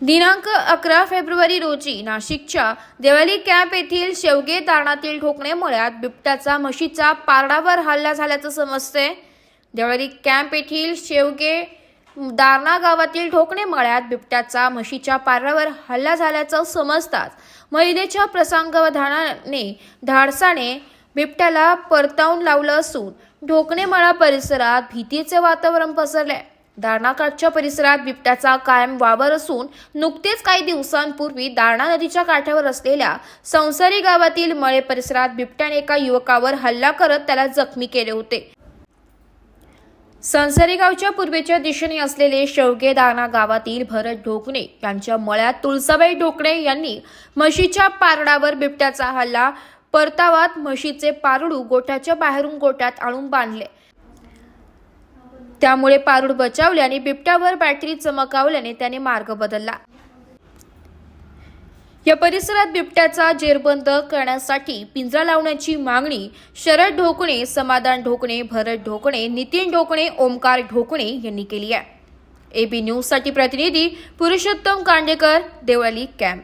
दिनांक अकरा फेब्रुवारी रोजी नाशिकच्या देवाली कॅम्प येथील शेवगे दारणातील ठोकणे मळ्यात बिबट्याचा म्हशीचा पारडावर हल्ला झाल्याचं समजते. देवाली कॅम्प येथील शेवगे दारणा गावातील ठोकणे मळ्यात बिबट्याचा म्हशीच्या पारावर हल्ला झाल्याचं समजताच महिलेच्या प्रसंगावधानाने धाडसाने बिबट्याला परतावून लावलं असून ढोकणे मळा परिसरात भीतीचे वातावरण पसरले. दारणाकाठच्या परिसरात बिबट्याचा कायम वावर असून नुकतेच काही दिवसांपूर्वी दारणा नदीच्या काठावर असलेल्या संसारी गावातील मळे परिसरात बिबट्याने एका युवकावर हल्ला करत त्याला जखमी केले होते. संसारी गावच्या पूर्वेच्या दिशेने असलेले शेवगे दारणा गावातील भरत ढोकणे यांच्या मळ्यात तुळसाबाई ढोकणे यांनी म्हशीच्या पारडावर बिबट्याचा हल्ला परतावात म्हशीचे पारडू गोठ्याच्या बाहेरून गोठ्यात आणून बांधले. त्यामुळे पारूड बचावले आणि बिबट्यावर बॅटरी चमकावल्याने त्याने मार्ग बदलला. या परिसरात बिबट्याचा जेरबंद करण्यासाठी पिंजरा लावण्याची मागणी शरद ढोकणे समाधान ढोकणे भरत ढोकणे नितीन ढोकणे ओमकार ढोकणे यांनी केली आहे. एबी न्यूजसाठी प्रतिनिधी पुरुषोत्तम कांडेकर देवळाली कॅम्प.